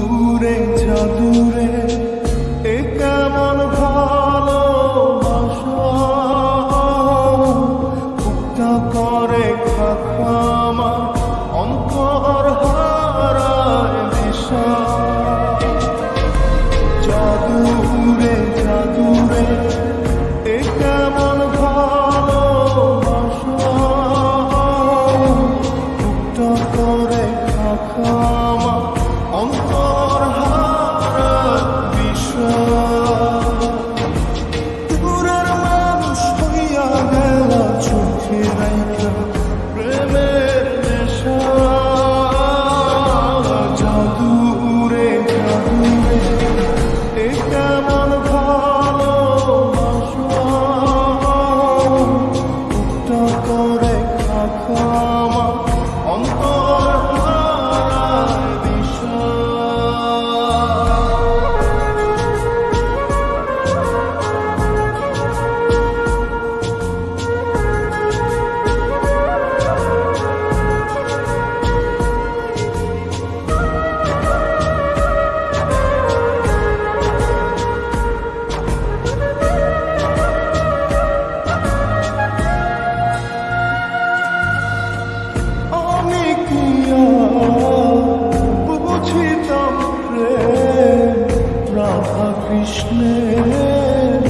দূরে চাদুরে এ কেমন ভালো করে খাখা Krishna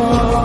fall.